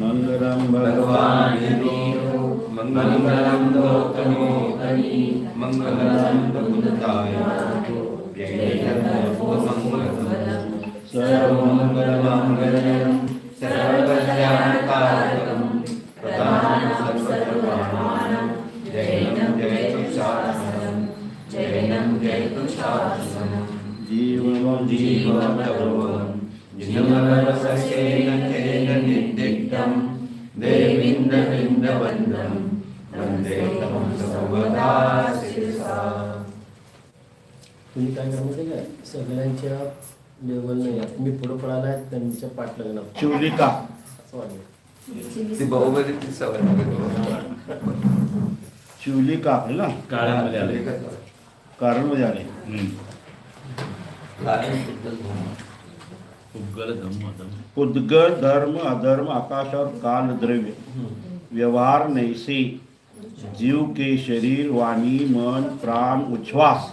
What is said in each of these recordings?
मङ्गलं भगवान् भगवान् देवो मङ्गलं गौतमोदरी मङ्गलं बुद्धाय जयमङ्गलं सर्वमङ्गलमाङ्गल्यं सर्वकल्याणकारकं प्रदानं सर्वधर्माणां जैनं जयतु शासनं जैनं जयतु शासनं जीवनं जीवतरुवं जीवनरसस्येन काय करा माहिती का? सगळ्यांच्या लेवलनं या मी पुढं पळाला त्यांच्या पाठलागणार शिवलिका असं वाटलं. ती बहुबरी ती सवय. शिवलिका आहे काळ्यामध्ये आले. कारणमध्ये आले. उद्गल धम्म धम्म. उद्गल धर्म अधर्म आकाश और काल द्रव्य. व्यवहार नैसे. जीव के शरीर वाणी मन प्राण उच्छ्वास.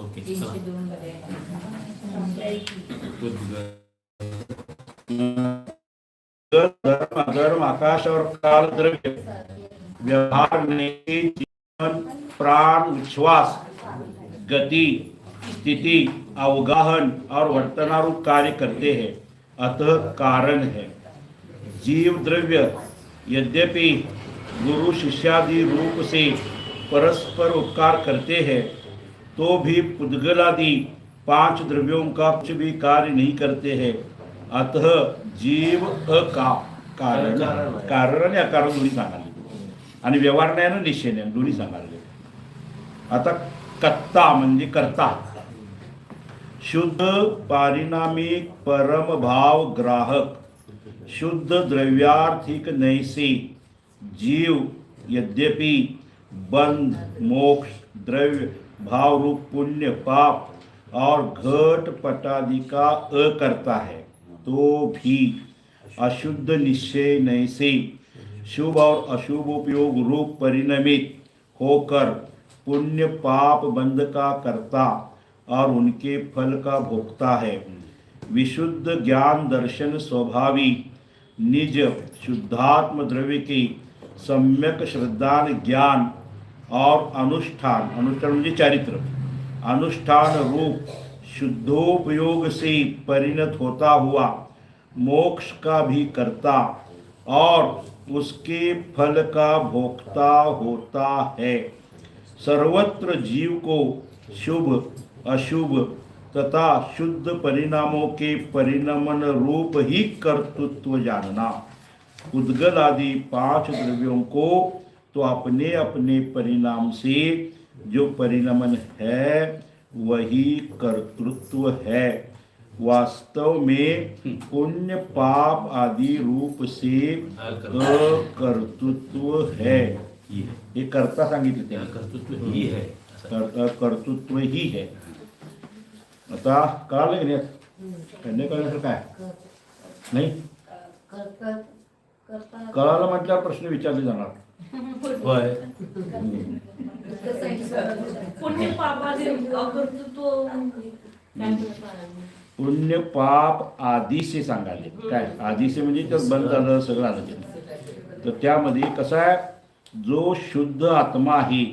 ओके धर्म अधर्म आकाश और काल द्रव्य व्यवहार नैसे जीवन प्राण उच्छ्वास गति स्थिति अवगाहन और वर्तनारूप कार्य करते हैं। अतः कारण है जीव द्रव्य यद्यपि गुरु शिष्यादि रूप से परस्पर उपकार करते हैं तो भी पुद्गलादि पांच द्रव्यों का कुछ भी कार्य नहीं करते हैं। अतः जीव अका कारण कारण आणि अकारण दोन्ही सांगाले आणि व्यवहार नाही ना निश्चय नाही दोन्ही सांगाले आता कत्ता म्हणजे करता. शुद्ध पारिणामिक परम भाव ग्राहक. शुद्ध द्रव्यार्थिक नैसे. जीव यद्यपि बंध मोक्ष द्रव्य भाव रूप पुण्य पाप और घट पटादि का अ करता है तो भी अशुद्ध निश्चय नैसे शुभ और अशुभ उपयोग रूप परिणमित होकर पुण्य पाप बंध का करता और उनके फल का भोगता है। विशुद्ध ज्ञान दर्शन स्वभावी, निज शुद्धात्म द्रव्य के सम्यक श्रद्धान ज्ञान और अनुष्ठान अनुष्ठान म्हणजे चारित्र। अनुष्ठान रूप शुद्धोपयोग से परिणत होता हुआ, मोक्ष का भी करता और उसके फल का भोक्ता होता है। सर्वत्र जीव को शुभ, अशुभ तथा शुद्ध परिणामों के परिणमन रूप ही कर्तृत्व जानना। उद्गल आदि पाँच द्रव्यों को तो अपने अपने परिणाम से जो परिणमन है वही कर्तृत्व है। वास्तव में पुण्य पाप आदि रूप से कर्तृत्व है। हे कर्ता सांगितले त्याला कर्तृत्व ही. कर- कर्तृत्व ही है। आता कळालं की नाही कळलं काय नाही? कर- कर- करताना कळालं म्हटल्यावर प्रश्न विचारले जाणार होय. पुण्य पापाचे अकर्तृत्व पुण्य पाप आदिसे सांगाले काय? आदिसे म्हणजे तर बंद झालं सगळं आलं. ते. तर त्यामध्ये कसं आहे? जो शुद्ध आत्मा आहे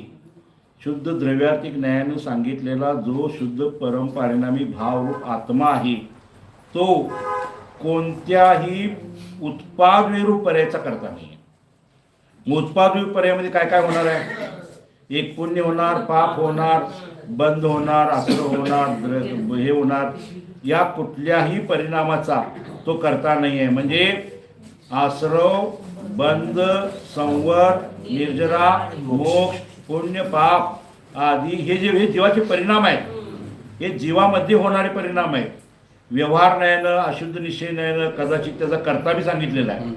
शुद्ध द्रव्यार्थिक न्यायानं सांगितलेला जो शुद्ध परमपारिणामी भाव आत्मा आहे तो कोणत्याही उत्पाद पर्यायचा करता नाही. मग उत्पाद पर्यायामध्ये काय काय होणार आहे? एक पुण्य होणार पाप होणार बंद होणार आसर होणार द्र- हे होणार. या कुठल्याही परिणामाचा तो करता नाही आहे. म्हणजे आसरव बंद संवर निर्जरा मोक्ष पुण्य पाप आदी हे जे हे जीवाचे परिणाम आहेत हे जीवामध्ये होणारे परिणाम आहेत. व्यवहार नयानं अशुद्ध निश्चय नयानं कदाचित त्याचा कर्ता बी सांगितलेला आहे.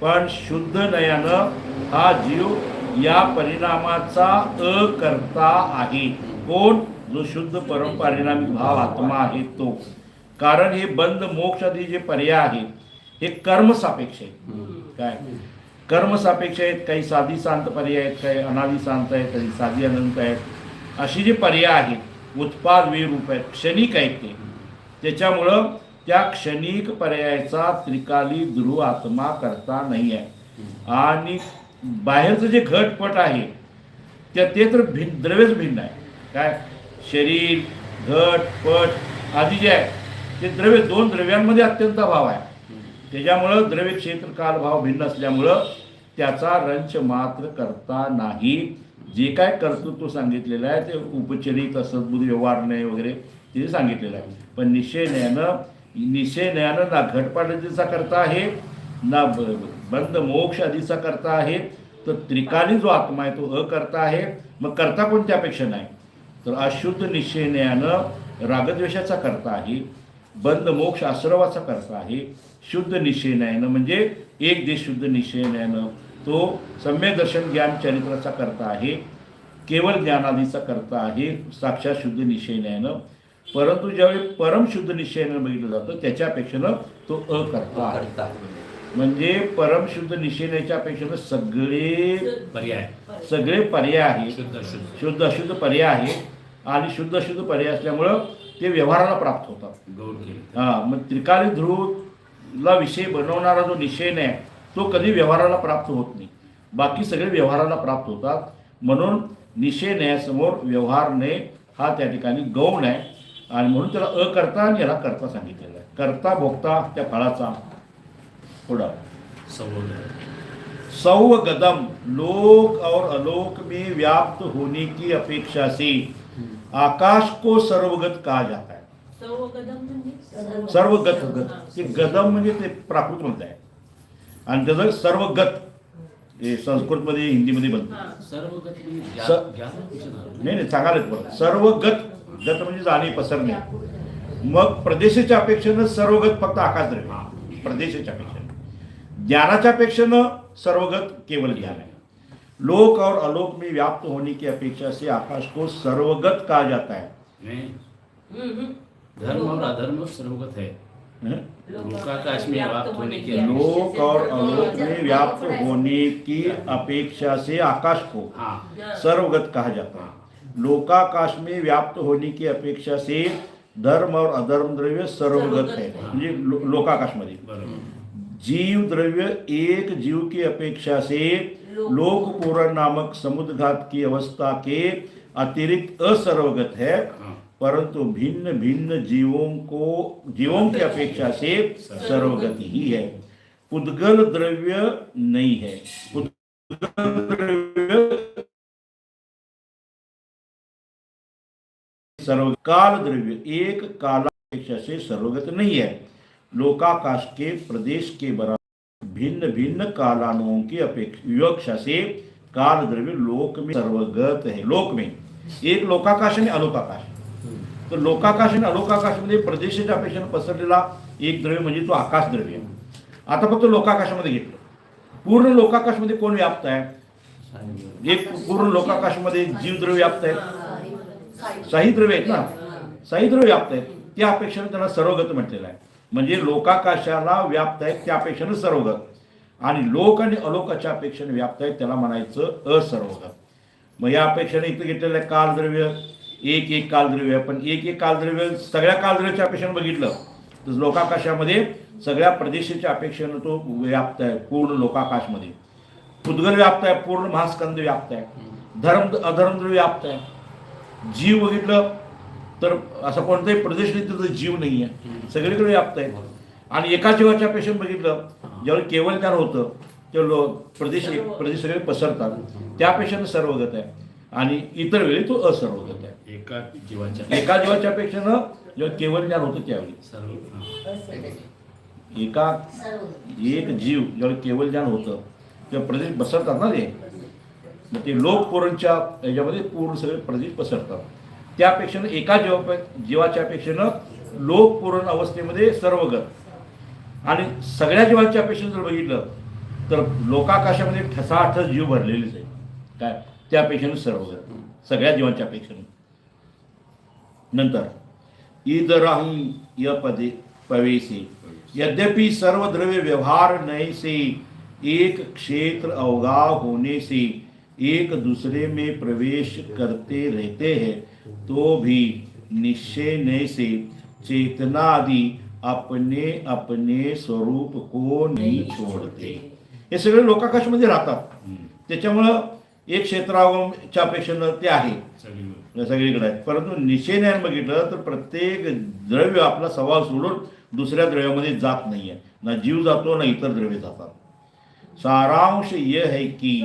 पण शुद्ध नयानं हा जीव या परिणामाचा अकर्ता आहे. कोण? जो शुद्ध परमपरिणामी भाव आत्मा आहे तो. कारण हे बंद मोक्ष आधी जे पर्याय आहेत हे कर्म सापेक्ष आहेत. काय? कर्म सापेक्ष आहेत काही साधी शांत पर्याय आहेत काही अनादी शांत आहेत काही साधी अनंत आहेत. अशी जे पर्याय आहेत उत्पाद विरूप आहेत क्षणिक आहेत ते. त्याच्यामुळं त्या क्षणिक पर्यायाचा त्रिकाली ध्रुव आत्मा करता नाही आहे. आणि बाहेरचं जे घटपट आहे त्या ते तर भिन्न द्रव्यच भिन्न आहे. काय? शरीर घट पट आदी जे आहे ते द्रव्य दोन द्रव्यांमध्ये अत्यंत भाव आहे. त्याच्यामुळं द्रव्य क्षेत्र काल भाव भिन्न असल्यामुळं त्याचा रंच मात्र करता नाही. जे काय कर्तृत्व सांगितलेलं आहे ते उपचरित सद्बुद्ध व्यवहार नाही वगैरे ते सांगितलेलं आहे. पण निश्चय न्यायानं निश्चय न्यायानं ना घटपाट करता आहे ना बरोबर बंद मोक्ष आधीचा करता आहे तर त्रिकाली जो आत्मा आहे तो अकर्ता आहे. मग करता कोणत्या अपेक्षा नाही? तर अशुद्ध निश्चय रागद्वेषाचा करता आहे बंद मोक्ष आश्रवाचा करता आहे शुद्ध निश्चय म्हणजे एक देश शुद्ध निश्चय तो सम्यक दर्शन ज्ञान चरित्राचा करता आहे केवळ ज्ञानादीचा करता आहे साक्षात शुद्ध निश्चय परंतु ज्यावेळी परम शुद्ध निश्चयनं बघितलं जातं त्याच्या अपेक्षेनं तो अकर्ता आहे. करता म्हणजे परम शुद्ध निश्चयाच्या अपेक्षेनं सगळे पर्याय. सगळे पर्याय आहेत. शुद्ध शुद्ध. शुद्ध अशुद्ध पर्याय आहे आणि शुद्ध अशुद्ध पर्याय असल्यामुळं ते व्यवहाराला प्राप्त होतात. हा मग त्रिकाली ध्रुवला विषय बनवणारा जो निश्चय नाही तो कधी व्यवहाराला प्राप्त होत नाही. बाकी सगळे व्यवहाराला प्राप्त होतात. म्हणून निश्चय न्यायासमोर व्यवहार ने हा त्या ठिकाणी गौण आहे. आणि म्हणून त्याला अकर्ता आणि याला करता सांगितलेला आहे. करता भोगता त्या फळाचा संबोधन सौ गदम लोक और अलोक में व्याप्त होने की अपेक्षा से आकाश को सर्वगत कहा जाता है। कदम म्हणजे? सर्वगत. गत. गदम म्हणजे ते प्राकृत म्हणत आहे आणि त्याचं सर्वगत हे संस्कृतमध्ये हिंदीमध्ये बनतं. हा. ज्ञान नाही नाही सांगायला बरं सर्वगत गत म्हणजे जाणे पसरणे. मग प्रदेशाच्या अपेक्षेनं सर्वगत फक्त आकाशद्रव्य प्रदेशाच्या अपेक्षेनं. ज्ञानाच्या अपेक्षेनं सर्वगत केवल ज्ञान है लोक और अलोक में व्याप्त होने की अपेक्षा से आकाश को सर्वगत कहा जाता है. हम्म, हम्म. धर्म और अधर्म सर्वगत है। हं? लोकाकाश में व्याप्त होने की लोक और अलोक में व्याप्त होने की अपेक्षा से आकाश को हाँ। सर्वगत कहा जाता है. लोकाकाश में व्याप्त होने की अपेक्षा से धर्म और अधर्म द्रव्य सर्वगत है. म्हणजे लो- लोकाकाशमध्ये बरोबर। जीव द्रव्य एक जीव की अपेक्षा से लोक पूर्ण नामक समुद्घात की अवस्था के अतिरिक्त असर्वगत है हाँ। परंतु भिन्न भिन्न जीवों को जीवों की अपेक्षा से सर्वगत ही है। पुद्गल द्रव्य नहीं है। पुद्गल द्रव्य सर्व काल द्रव्य एक कालापेक्षा से सर्वगत नहीं है। लोकाकाश के प्रदेश के बराबर भिन्न भिन्न कालानुओं की अपेक्षा विवक्षा से काल द्रव्य लोक में सर्वगत है। लोक में। एक लोकाकाश आणि अलोकाकाश। तर लोकाकाश आणि अलोकाकाशमध्ये प्रदेशाच्या अपेक्षेनं पसरलेला एक द्रव्य म्हणजे तो आकाश द्रव्य आता फक्त लोकाकाशामध्ये घेतलं. पूर्ण लोकाकाशमध्ये कोण व्याप्त आहे? एक पूर्ण लोकाकाशमध्ये जीवद्रव्य व्याप्त आहेत साही द्रव्य आहेत ना? साही द्रव्य व्याप्त आहेत. त्या अपेक्षेनं त्यांना सर्वगत म्हटलेलं आहे. म्हणजे लोकाकाशाला व्याप्त आहेत त्या अपेक्षेनं सर्वगत आणि लोक आणि अलोकाच्या अपेक्षेने व्याप्त आहेत त्याला म्हणायचं असर्वगत मग या अपेक्षेने इथं घेतलेलं आहे कालद्रव्य एक एक कालद्रव्य. पण एक एक कालद्रव्य सगळ्या कालद्रव्याच्या अपेक्षेनं बघितलं तर लोकाकाशामध्ये सगळ्या प्रदेशाच्या अपेक्षेनं तो व्याप्त आहे पूर्ण लोकाकाशमध्ये. पुद्गल व्याप्त आहे पूर्ण महास्कंद व्याप्त आहे. धर्म अधर्मद्रव्य व्याप्त आहे. जीव बघितलं तर असा कोणताही प्रदेश नाही तिथं जीव नाही आहे सगळीकडे व्याप्त आहे. आणि एका जीवाच्या पेशंट बघितलं ज्यावेळी केवळ ज्ञान होतं तेव्हा लो प्रदेश प्रदेश सगळे पसरतात. त्या पेशंट सर्वगत आहे. आणि इतर वेळी तो असर्वगत आहे. एका जीवाच्या एका जीवाच्या पेक्षेनं जेव्हा केवळ ज्ञान होतं त्यावेळी. सर्व. एका एक जीव ज्यावेळी केवळ ज्ञान होतं तेव्हा प्रदेश पसरतात ना ते? मग ते लोक पोरांच्या याच्यामध्ये पूर्ण सगळे प्रदेश पसरतात. त्यापेक्षा एका जीवा जीवाच्या अपेक्षेनं लोकपूर्ण अवस्थेमध्ये सर्वगत आणि सगळ्या जीवांच्या अपेक्षेनं जर बघितलं तर लोकाकाशामध्ये ठसाठस जीव भरलेलेच आहे काय? त्या अपेक्षेनं सर्वगत सगळ्या जीवांच्या अपेक्षेनं. नंतर ईदराहून य पदे पवेसे यद्यपि सर्व द्रव्य व्यवहार नैसे से एक क्षेत्र अवगाह होने से एक दूसरे में प्रवेश करते रहते हैं। तो भी निश्चय नए से चेतना आदि अपने अपने स्वरूप को नहीं छोड़ते। हे सगळे लोकाकाशमध्ये राहतात। त्याच्यामुळं एक क्षेत्राच्या अपेक्षेनं ते आहे. सगळी सगळीकडे आहे परंतु निश्चयने बघितलं तर प्रत्येक द्रव्य आपला स्वभाव सोडून दुसऱ्या द्रव्यामध्ये जात नाही आहे ना जीव जातो ना इतर द्रव्य जातात. सारांश ये है की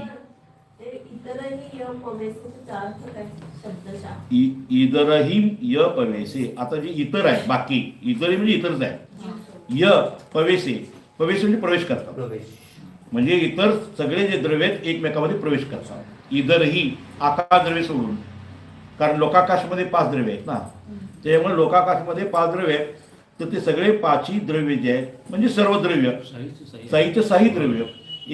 इतरही य पवेसे आता जे इतर आहे बाकी इतरही म्हणजे इतरच आहे. य पवेसे पवेसे म्हणजे प्रवेश करतात. म्हणजे इतर सगळे जे द्रव्य आहेत एकमेकामध्ये प्रवेश करतात. इतरही आकाश द्रव्य सोडून. कारण लोकाकाशमध्ये पाच द्रव्य आहेत ना. त्यामुळे लोकाकाशमध्ये पाच द्रव्य आहेत. तर ते सगळे पाचही द्रव्य जे आहेत म्हणजे सर्व द्रव्य. साहित्य साहित्य. साहित्य साही द्रव्य.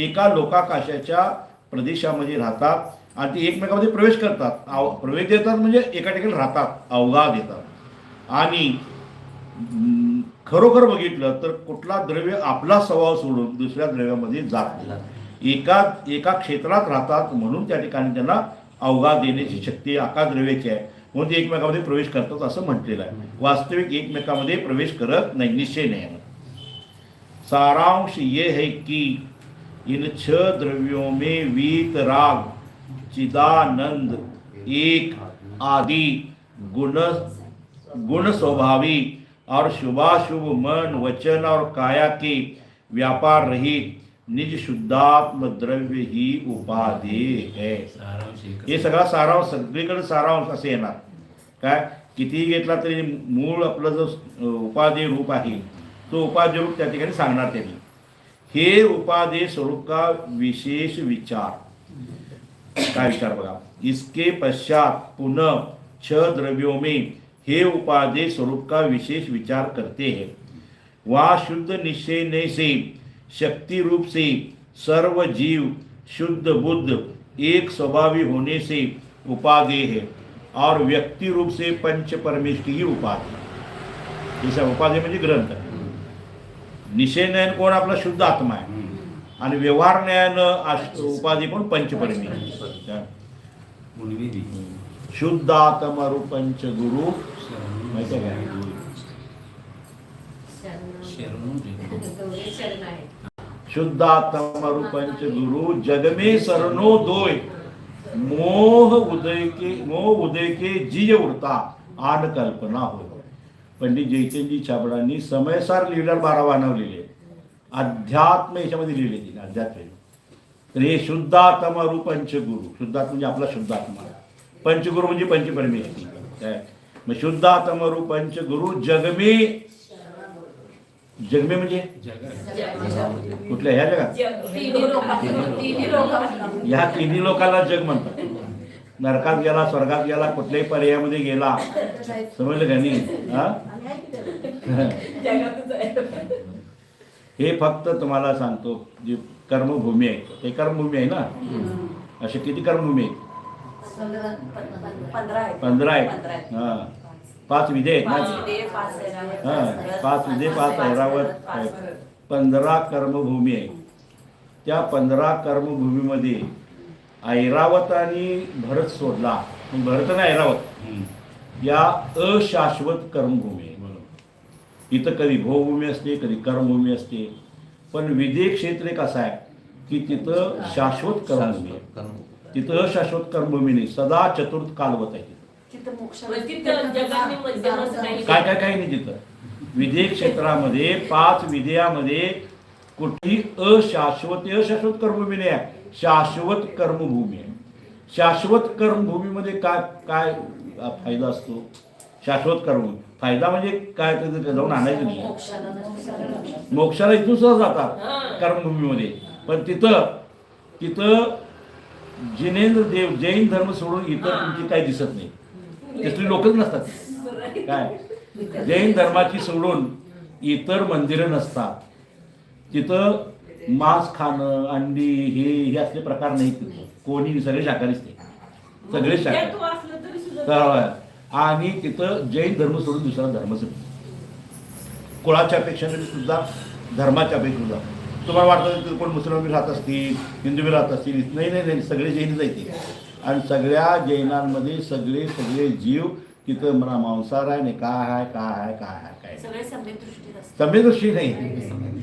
एका लोकाकाशाच्या प्रदेशामध्ये राहतात. आणि ते एकमेकामध्ये प्रवेश करतात. आव प्रवेश देतात म्हणजे एका ठिकाणी राहतात अवघा देतात. आणि खरोखर बघितलं तर कुठला द्रव्य आपला स्वभाव सोडून दुसऱ्या द्रव्यामध्ये जात नाही. एका एका क्षेत्रात राहतात म्हणून त्या ठिकाणी त्यांना अवघा देण्याची शक्ती आकाश द्रव्याची आहे. म्हणून ते एकमेकामध्ये प्रवेश करतात असं म्हटलेलं आहे. वास्तविक एकमेकामध्ये प्रवेश करत नाही निश्चय नाही आहे. सारांश ये है कि इन छह द्रव्यों में वीत राग चिदानंद एक आदि गुण गुण स्वभावी और शुभाशुभ मन, वचन और काया के व्यापार रहित निज शुद्धात्म द्रव्य ही उपादेय है. हे सगळा सारांश, सगळीकडे सारांश असे येणार. काय? घेतला तरी मूळ आपलं जो उपादेय रूप आहे तो उपादेय रूप त्या ठिकाणी सांगणार त्यांनी. हे उपादेय स्वरूप का विशेष विचार. काय विचार बघा. इसके पश्चात पुनः छह द्रव्यों में हे उपादेय स्वरूप का विशेष विचार करते हैं। वह शुद्ध निश्चय से, शक्ति रूप से, सर्व जीव, शुद्ध बुद्ध, एक स्वभावी होने से उपादेय है और व्यक्ति रूप से पंच परमेश की ही उपाधि। उपाधि म्हणजे ग्रंथ। निश्चय नयन कोण आपला? शुद्ध आत्मा आहे. आणि व्यवहार न्यायानं आश- उपाधी कोण पंचपरमेश उणिविधी. शुद्धात्मरू पंचगुरु शरणू. माहिती आहे का? शरणू. जे. दोघे शरण. आहे शुद्धात्मरू पंचगुरु जग में सरनो दोय. मोह उदय के मोह उदय के जीय उरता आन कल्पना होय. पंडित जयचंदजी छाबडांनी समयसार लिहिल्यावर बारा वानाव लिहिले अध्यात्म याच्यामध्ये लिहिले तिने अध्यात्म. तर हे शुद्धात्मरू पंचगुरु. शुद्धात्मा म्हणजे आपला शुद्धात्मा. पंचगुरु म्हणजे पंचपरमेश्वरी. काय? मग शुद्धात्मरू पंचगुरु जगमे. जगमे म्हणजे. कुठल्या? ह्या जगात? ह्या तिन्ही लोकांना जग म्हणतात. नरकात गेला स्वर्गात गेला कुठल्याही पर्यायामध्ये गेला. समजलं का नाही? हा? हे फक्त तुम्हाला सांगतो जी कर्मभूमी आहे ते कर्मभूमी आहे ना? असे किती कर्मभूमी आहेत? पंधरा आहेत. हा. पाच विधे आहेत पाच ना विधेय, पाच ऐरावत, हा पाच विधे पाच ऐरावत आहेत. पंधरा कर्मभूमी आहे त्या पंधरा कर्मभूमीमध्ये ऐरावत आणि भरत सोडला. मग भरत आणि ऐरावत. या अशाश्वत कर्मभूमी आहे. इथं कधी भोभूमी असते कधी कर्मभूमी असते. पण विधेय क्षेत्र एक असं आहे की तिथं शाश्वत कर्मभूमी आहे. तिथं अशाश्वत कर्मभूमी नाही सदा चतुर्थ कालवत आहे. काय काय काय नाही तिथं. विधेय क्षेत्रामध्ये पाच विधेयामध्ये कुठली अशाश्वत अशाश्वत कर्मभूमी नाही आहे शाश्वत कर्मभूमी आहे. शाश्वत कर्मभूमीमध्ये काय काय फायदा असतो? शाश्वत कर्म फायदा म्हणजे काय जाऊन आणायचं नाही. मोक्षाला इथून सुद्धा जातात. कर्मभूमीमध्ये. पण तिथं तिथं जिनेंद्र देव जैन धर्म सोडून इतर. तुमची काही दिसत नाही. तिथली लोकच नसतात. काय? जैन धर्माची सोडून इतर मंदिरं नसतात. तिथं मांस खाणं अंडी हे हे असले प्रकार नाहीत तिथं. कोणी सगळे शाकाहारीच ते सगळे शाकाहारी आणि तिथं जैन धर्म सोडून दुसरा धर्मच नाही. कुळाच्या अपेक्षा सुद्धा धर्माच्या अपेक्षा सुद्धा. तुम्हाला वाटतं की कोण मुसलमान बी राहत असतील हिंदू बी राहत असतील? नाही नाही नाही. सगळे जैन जायचे आणि सगळ्या जैनांमध्ये सगळे सगळे जीव तिथं म्हणा मांसाहार आहे नाही काय आहे काय आहे काय आहे काय सभ्यदृष्टी नाही.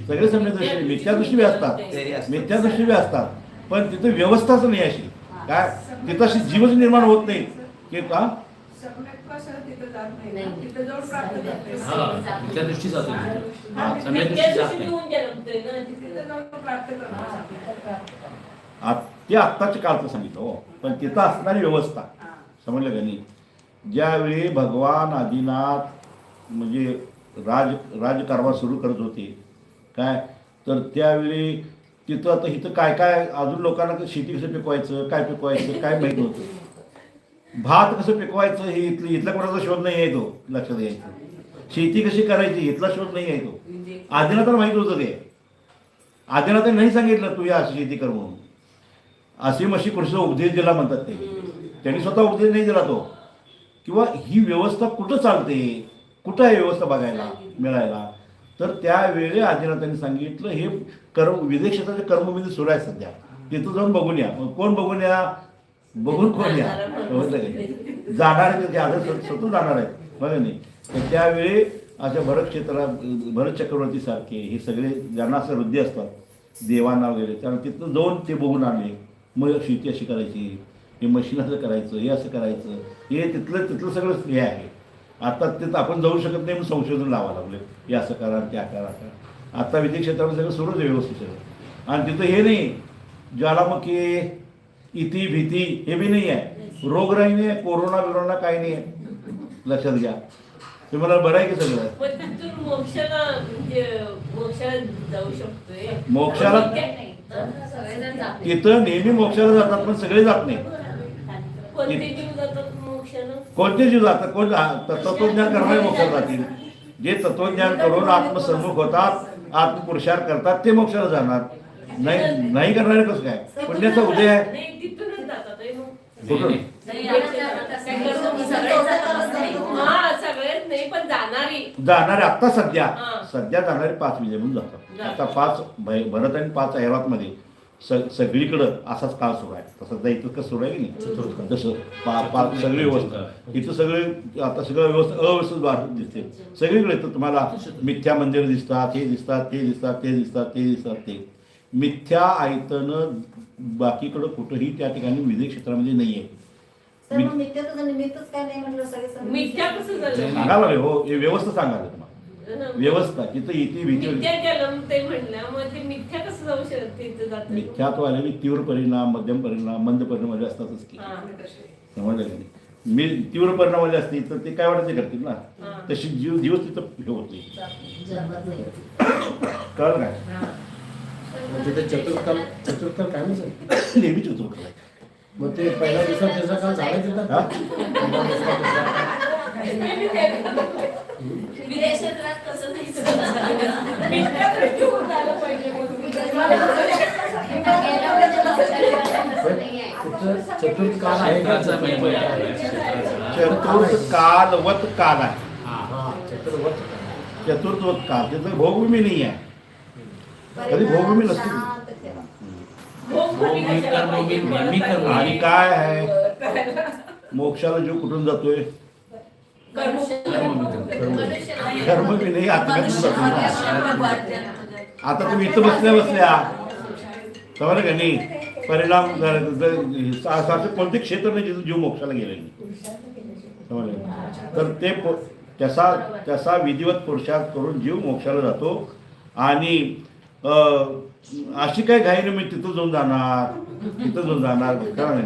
सगळे सभ्यदृष्टी मिथ्यादृष्टी बी असतात. मिथ्यादृष्टी बी असतात. पण तिथं व्यवस्थाच नाही अशी. काय? तिथं अशी जीवच निर्माण होत नाही. की का? नाही. हा त्या दृष्टी जातो हा. त्या दृष्टी जात. तिथे ते आत्ताच्या काळचं सांगितलं हो. पण तिथं असणारी व्यवस्था. समजलं का नाही? ज्यावेळी भगवान आदिनाथ म्हणजे राज राजकारभार सुरू करत होते काय? तर त्यावेळी तिथं आता इथं काय काय? अजून लोकांना शेती कसं पिकवायचं काय पिकवायचं काय माहीत नव्हतं. भात कसं पिकवायचं हे इथलं इथल्या कोणाचा शोध नाही आहे तो लक्षात घ्यायचं. शेती कशी करायची इथला शोध नाही आहे तो. आदिनाथाला माहीत होतं ते. आदिनाथाने नाही सांगितलं तू या अशी शेती कर म्हणून. अशी मशी कृष्ण उपदेश दिला म्हणतात ते. त्यांनी स्वतः उपदेश नाही दिला तो. किंवा ही व्यवस्था कुठं चालते? कुठं आहे व्यवस्था बघायला मिळायला? तर त्यावेळी आदिनाथांनी सांगितलं हे कर्म विदेश क्षेत्राचे कर्मबिंदू सुरू आहे सध्या. तिथं जाऊन बघून या. मग कोण बघून या? बघून कोण या. जाणार ते म्हणजे स्वतः जाणार आहेत बघा नाही तर त्यावेळी अशा भरत क्षेत्रात भरत चक्रवर्ती सारखे हे सगळे ज्यांना असं वृद्धी असतात देवांना वगैरे त्यामुळे तिथं जाऊन ते बघून आणले. मग शेती अशी करायची हे मशीन असं करायचं हे असं करायचं हे तिथलं तिथलं सगळं हे आहे. आता तिथं आपण जाऊ शकत नाही मग संशोधन लावा लागले. हे असं करा त्या करा करा. आता विधी क्षेत्रामध्ये सगळं सुरूच आहे व्यवस्थित सगळं. आणि तिथं हे नाही. ज्वालामुखी इति भीती हे बी नाही आहे रोगराई नाही कोरोना बिरोना काही नाही आहे लक्षात घ्या. ते मला बरं आहे की सगळं? मोक्षाला म्हणजे. तिथं नेहमी मोक्षाला जातात पण सगळे जात नाही कोणते जीव जातात कोण तत्वज्ञान करणारे मोक्षाला जातील. जे तत्वज्ञान करून आत्मसन्मुख होतात आत्मपुरुषार करतात ते मोक्षाला जाणार. नाही नाही करणारे कसं काय? पुण्याचा उदय आहे. नाही तिथूनच जातात होय मग. कुठं नाही, आता जातात. असं नाही. सगळेच जातात. असं नाही. हा सगळेच नाही पण जाणारी. जाणारे आत्ता सध्या. हा. सध्या जाणारे पाच विजय म्हणून जातात. जातात. आता पाच भय- भरत आणि पाच मध्ये स सगळीकडं असाच काळ सुरू आहे. तसं सध्या इथं कसं सुरू आहे की नाही? तसं पा पाच सगळी व्यवस्था. इथं सगळे आता सगळं व्यवस्था अव्यवस्थित वाढत दिसते. सगळीकडे तर तुम्हाला मिथ्या मंदिर दिसतात हे दिसतात ते दिसतात ते दिसतात ते दिसतात ते. मिथ्या आयतनं बाकीकडं कुठंही त्या ठिकाणी विधी क्षेत्रामध्ये नाही आहे तर मग नित्याचं निमित्तच काय नाही म्हणलं सगळे सगळे मिथ्या कसं झालं? सांगायला लागले, हो हे व्यवस्था सांगायला तुम्हाला. व्यवस्था तिथं इथे भीती मिथ्या जन्म ते म्हणलं मग ते मिथ्या कसं जाऊ शकत तिथं जात मिथ्यात्व आलेली तीव्र परिणाम मध्यम परिणाम मंद परिणाम असतातच की. समजलं का नाही? मी तीव्र परिणामाले असते तर ते काय वाटत करतील ना? हा. तशी जीव दिवस तिथं हे होते जमत नाही. कळलं काय तिथे चतुर्थकाल चतुर्थकाल काय म्हणतात? नेहमीच होतो मग ते पहिला दुसरा त्याचा काल झाला तिथं? हा? पहिला दुसरा तिसरा विदेश क्षेत्रात नाही चतुर्थ काल आहे. का कालचा महिमा आहे. चतुर्थ कालवत काल आहे हा चतुर्वत काल भोगभूमी नाही आहे. कधी भोगभूमी नसते. कर्म आणि काय आहे? मोक्षाला जीव कुठून जातोय? नाही. कर्मभूमी नाही आत्म्यातून जातोय. आता तुम्ही इथं बसल्या बसल्या. समजलं का नाही? परिणाम झाला तर- तर असं कोणते क्षेत्र नाही जिथं जीव मोक्षाला गेले समजलं? तर ते पो- त्याचा त्याचा विधिवत पुरुषार्थ करून जीव मोक्षाला जातो. आणि अशी काय घाई नाही मी तिथं जाऊन जाणार तिथं जाऊन जाणार नाही.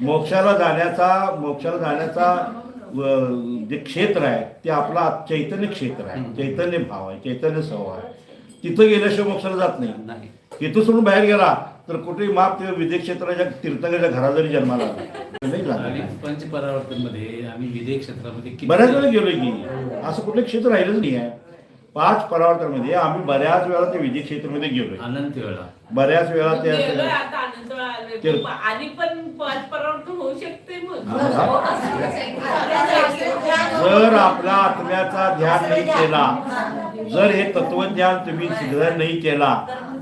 मोक्षाला जाण्याचा मोक्षाला जाण्याचा जे क्षेत्र आहे ते आपला चैतन्य क्षेत्र आहे चैतन्य भाव आहे चैतन्य स्वभाव आहे. तिथं गेल्याशिवाय मोक्षाला जात नाही. नाही. तिथं सोडून बाहेर गेला तर कुठे माप ते विदेश क्षेत्राच्या तीर्थकाच्या घरात जरी जन्माला. पंचपरावर्तनमध्ये आम्ही विदेश क्षेत्रामध्ये बऱ्याच वेळा गेलोय की. असं कुठलं क्षेत्र राहिलंच नाही आहे. पाच परावर्तनामध्ये आम्ही बऱ्याच वेळा ते विदेश क्षेत्रामध्ये गेलोय. अनंत वेळा. बऱ्याच वेळा ते गेलोय असं- आता आनंद आलोय. ते- आणि पण पाच परावर्तन होऊ शकते मग. हा. जर आपला आत्म्याचा ध्यान नाही केला जर हे तत्वज्ञान तुम्ही सिद्ध नाही केला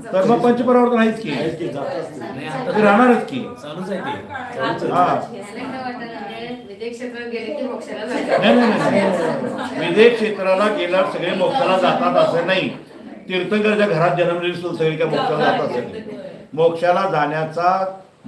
तर मग पंचपरावर्तन आहेच की? आहेच की, जात असते. नाही ते राहणारच की. चालूच आहे ते. चालूच आहे. हा. याला काय वाटतं विदेश क्षेत्रात गेले की मोक्षाला जायचं. नाही नाही. नाही. विदेश क्षेत्राला गेल्यावर सगळे मोक्षाला जातात असं नाही. तीर्थंकरच्या घरात जन्मलेली सुद्धा सगळे काय मोक्षाला जातात असं नाही मोक्षाला जाण्याचा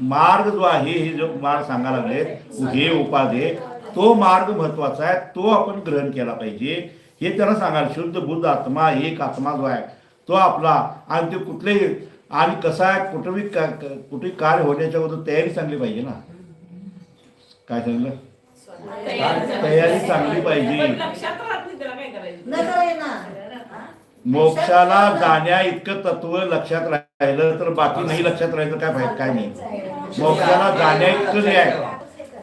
मार्ग जो आहे हे जो मार्ग सांगायला लागले हे उपाधे तो मार्ग महत्त्वाचा आहे. तो आपण ग्रहण केला पाहिजे. हे त्यांना सांगाल शुद्ध बुद्ध आत्मा एक आत्मा जो आहे तो आपला. आणि ते कुठलेही आणि कसा आहे कुठेही का- क- कुठेही कार्य होण्याच्या अगोदर तयारी चांगली पाहिजे ना. काय सांगितलं? तयारी चांगली पाहिजे. मोक्षाला जाण्या इतकं तत्व लक्षात राहिलं तर बाकी नाही लक्षात राहिलं काय फायदा काय नाही. मोक्षाला जाण्या इतकं जे आहे.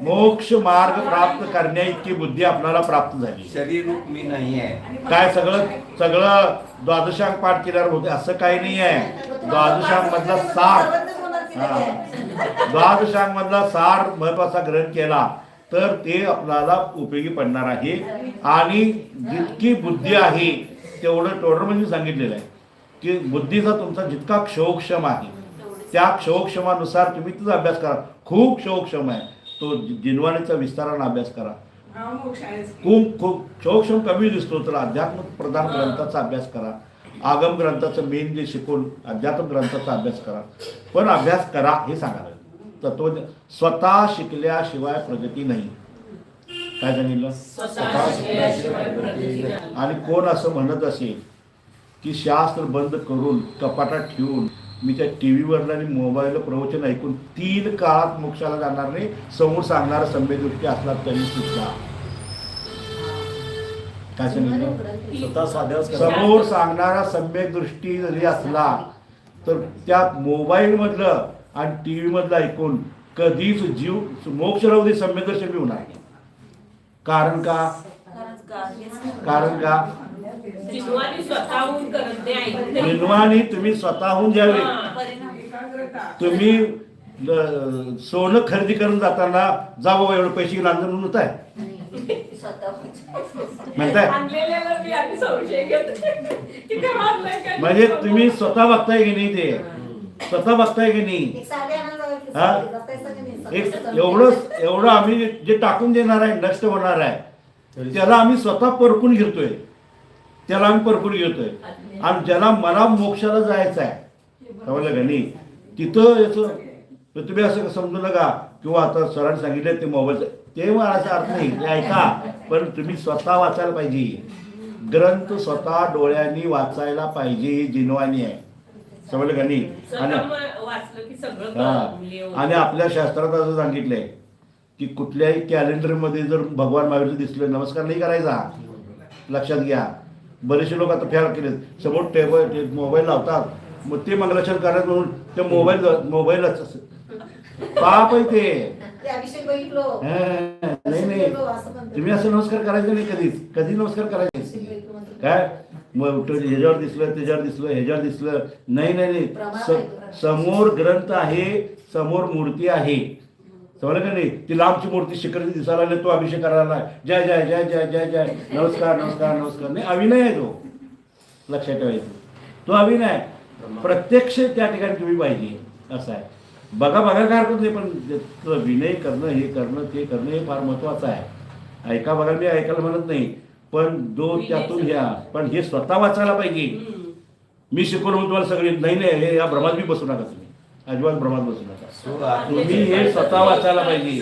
मोक्ष मार्ग प्राप्त करण्या इतकी बुद्धी आपल्याला प्राप्त झाली. शरीर रूप मी नाही आहे. काय सगळं सगळं द्वादशांग पाठ केल्यावर होते असं काही नाही आहे. द्वादशांग मधला सार. सर्वज्ञ होणार की. नाही? द्वादशांग मधला सार महत्त्वाचा ग्रहण केला तर ते आपल्याला उपयोगी पडणार आहे. आणि जितकी बुद्धी आहे तेवढं टोडर म्हणजे सांगितलेलं आहे की बुद्धीचा तुमचा जितका क्षोक्षम आहे त्या क्षोक्षमानुसार तुम्ही तुझा अभ्यास करा. खूप क्षोक्षम आहे. तो जिनवाणीचा विस्ताराने अभ्यास करा. खूप खूप क्षोक्षम कमी दिसतो तर अध्यात्म प्रधान ग्रंथाचा अभ्यास करा. आगम ग्रंथाचं मेन जे शिकून अध्यात्म ग्रंथाचा अभ्यास करा. पण अभ्यास करा हे सांगायला तत्व स्वतः शिकल्याशिवाय प्रगती नाही. काय सांगितलं? स्वतः शिकल्याशिवाय प्रगती नाही. आणि कोण असं म्हणत असेल की शास्त्र बंद करून कपाटात ठेवून मी त्या टी व्हीवरला आणि मोबाईलला प्रवचन ऐकून तीन काळात मोक्षाला जाणार नाही समोर सांगणारा संवेदृष्टी असला तरी सुद्धा. काय सांगितलं. समोर सांगणारा सम्यक दृष्टी जरी असला तर त्या मोबाईल मधलं आणि टी व्ही मधलं ऐकून कधीच जीव मोक्ष राहू होणार नाही. कारण का? कारण का? जिनवानी स्वतःहून करत नाही. तुम्ही स्वतःहून ज्यावेळी हा. तुम्ही सोनं खरेदी करून जाताना जा बाबा एवढे पैसे लांजन म्हणून आहे म्हणताय? म्हणजे तुम्ही स्वतः बघताय की नाही ते? स्वतः बघताय की नाही? हा? एक एवढं एवढं आम्ही जे टाकून देणार आहे नष्ट होणार आहे त्याला आम्ही स्वतः परकून घेतोय. त्याला आम्ही परकून घेतोय. आणि ज्याला मला मोक्षाला जायचं आहे समजलं का नाही? तिथं याचं तुम्ही असं समजू नका. किंवा आता सरांनी सांगितलं ते मोबाईलचं ते म्हणायचा अर्थ नाही. ते ऐका. पण तुम्ही स्वतः वाचायला पाहिजे. ग्रंथ स्वतः डोळ्यांनी वाचायला पाहिजे ही जिनवानी आहे. समजलं का नाही? आणि हा. आपल्या शास्त्रात असं सांगितलंय की कुठल्याही कॅलेंडरमध्ये जर भगवान महावीर दिसलं नमस्कार नाही करायचा. लक्षात घ्या. बरेचसे लोक आता फेल केले समोर टेबल मोबाईल लावतात. मग ते मंगलाचरण करण्यात म्हणून ते मोबाईल मोबाईलच. पाप आहे ते. नाही नाही. तुम्ही असं नमस्कार करायचं नाही कधीच. कधी नमस्कार करायचे? काय? मग ह्याच्यावर दिसलं त्याच्यावर दिसलं ह्याच्यावर दिसलं. नाही नाही समोर ग्रंथ आहे समोर मूर्ती आहे. समजलं का नाही? ती लांबची मूर्ती शिखरची दिसायला लागली तो अभिषेक करायला. जय जय जय जय जय जय. नमस्कार नमस्कार नमस्कार. नाही अभिनय आहे तो. लक्षात ठेवायचं. तो अभिनय. प्रत्यक्ष त्या ठिकाणी तुम्ही पाहिजे. असं आहे. बघा बघा काय हरकत नाही पण विनय करणं हे करणं ते करणं हे फार महत्वाचं आहे. ऐका बघा मी ऐकायला म्हणत नाही. पण दो त्यातून घ्या. पण हे स्वतः वाचायला पाहिजे. मी शिकवलं तुम्हाला सगळे नाही नाही हे या भ्रमात बी बसू नका अजिबात भ्रमात बसू नका. तुम्ही हे स्वतः वाचायला पाहिजे.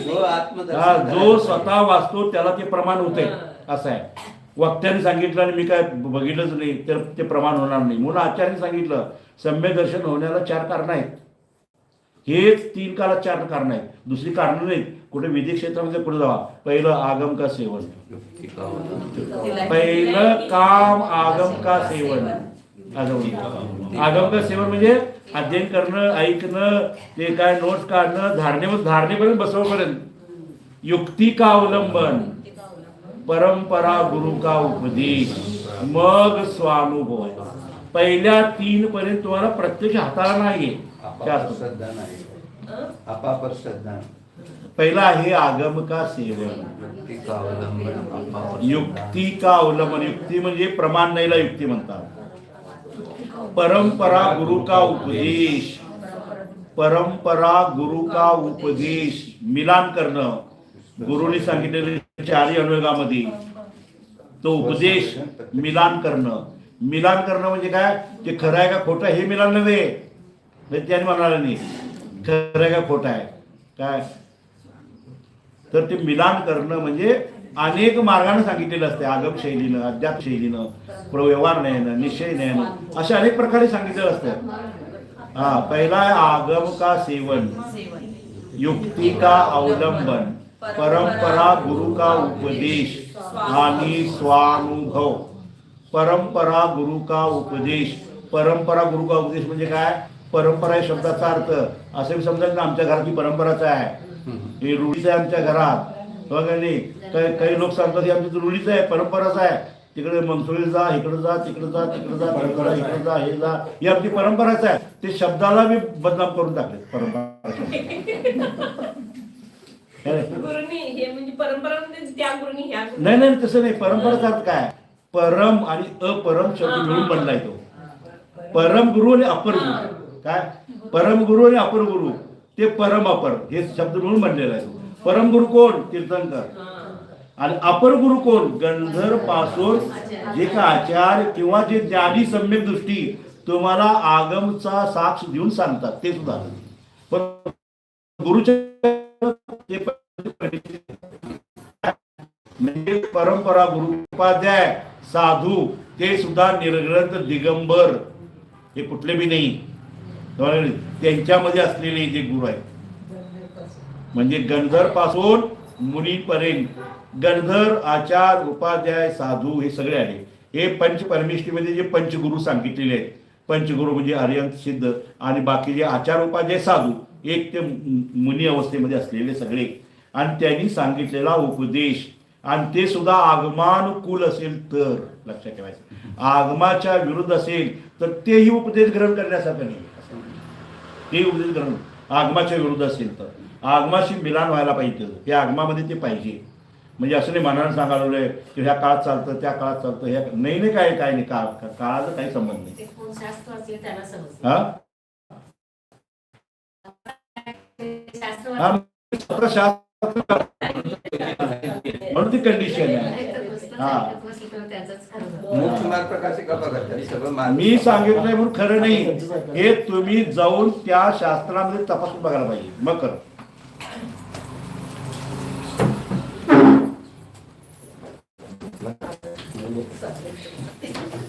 हा, जो. स्वतः वाचतो त्याला ते प्रमाण होते असं आहे. वक्त्याने सांगितलं आणि मी काय बघितलंच नाही तर ते प्रमाण होणार नाही. म्हणून आचार्याने सांगितलं सम्य दर्शन होण्याला चार कारण आहेत. हेच तीन काळात चार कारण आहेत. दुसरी कारण नाहीत. कुठे विधी क्षेत्रामध्ये पुढे जावा. पहिलं आगम का सेवन? पहिलं काम आगम का सेवन? आगम आगम का सेवन म्हणजे अध्ययन करणं ऐकणं ते काय नोट्स काढणं धारणे धारणेपर्यंत बसवपर्यंत. युक्ती का अवलंबन? परंपरा गुरु का उपदेश? मग स्वानुभव. पहिल्या तीन पर्यंत तुम्हाला प्रत्यक्ष हाताळा नाही पहिला आहे आगम का सेवन. युक्ती का अवलंबन? आपापर युक्ती का अवलंबन? युक्ती म्हणजे प्रमाण नाहीला युक्ती म्हणतात. परंपरा गुरु का उपदेश? परंपरा गुरु का उपदेश? मिलान करणं. गुरुने सांगितलेले चारही अनुयोगामध्ये. तो उपदेश मिलान करणं. मिलान करणं म्हणजे काय? ते खरं आहे का खोटं हे मिलान नव्हे. त्याने म्हणाला नाही. खरं आहे का खोटं आहे? काय? तर ते मिलान करणं म्हणजे अनेक मार्गाने सांगितलेलं असते आगम शैलीनं अध्यात्म शैलीनं प्रव्यवहार नयनं निश्चय नयनं असे अनेक प्रकारे सांगितलेलं असतं हा पहिला आहे आगम का सेवन? युक्ती का अवलंबन? परंपरा गुरु का उपदेश? आणि स्वानुभव. परंपरा गुरु का उपदेश. परंपरा गुरु का उपदेश म्हणजे काय? परंपरा या शब्दाचा अर्थ असं समजा ना आमच्या घरात ही परंपराच आहे. हे रूढीच आहे आमच्या घरात. बघा नाही? काही काही लोक सांगतात हे आमची रूढीच आहे परंपराच आहे. तिकडे मनसुळी जा इकडे जा तिकडे जा तिकडे जा परंपरा इकडे जा हे जा. ही आमची परंपराच आहे. ते शब्दाला मी बदनाम करून टाकले परंपरा. हे नाही. हे म्हणजे परंपरा म्हणजे. नाही नाही तसं नाही. परंपराचा अर्थ काय? परम आणि अपरम शब्द मिळून बनलाय तो. परम गुरु आणि अपर गुरु काय? परम गुरु आणि अपर गुरु ते परम अपर हे शब्द मिळून बनलेला आहे तो. परम गुरु कोण? तीर्थंकर. आणि अपर गुरु कोण? गंधरपासून जे का आचार्य किंवा जे ज्ञानी सम्यक दृष्टी तुम्हाला आगमचा साक्ष देऊन सांगतात ते सुद्धा. पण गुरुच्या ते म्हणजे परंपरा गुरु उपाध्याय साधू ते सुद्धा निर्ग्रंथ दिगंबर. हे कुठले बी नाही? त्यांच्यामध्ये असलेले जे गुरु आहेत. म्हणजे गणधरपासून मुनीपर्यंत. गणधर आचार उपाध्याय साधू हे सगळे आले. हे पंच परमेष्ठीमध्ये जे पंचगुरु सांगितलेले आहेत. पंचगुरु म्हणजे आर्यंत सिद्ध आणि बाकी जे आचार उपाध्याय साधू एक ते मुनी अवस्थेमध्ये असलेले सगळे. आणि त्यांनी सांगितलेला उपदेश. आणि ते सुद्धा आगमानुकूल असेल तर लक्षात ठेवायचं. आगमाच्या विरुद्ध असेल तर तेही उपदेश ग्रहण करण्यासारखं नाही. ते उपदेश ग्रहण. आगमाच्या विरुद्ध असेल तर. आगमाशी मिलान व्हायला पाहिजे. ते आगमामध्ये ते पाहिजे. म्हणजे असं नाही मनानं सांगायला की ह्या काळात चालतं त्या काळात चालतं ह्या नाही नाही काय काय नाही काळ का- काळाचा काही संबंध नाही. ते कोण शास्त्र असेल त्याला समजतं. शास्त्र स्वतः शास्त्र म्हणून ती कंडिशन आहे. हा. मी सांगितलंय म्हणून खरं नाही. हे तुम्ही जाऊन त्या शास्त्रामध्ये तपासून बघायला पाहिजे. मग कर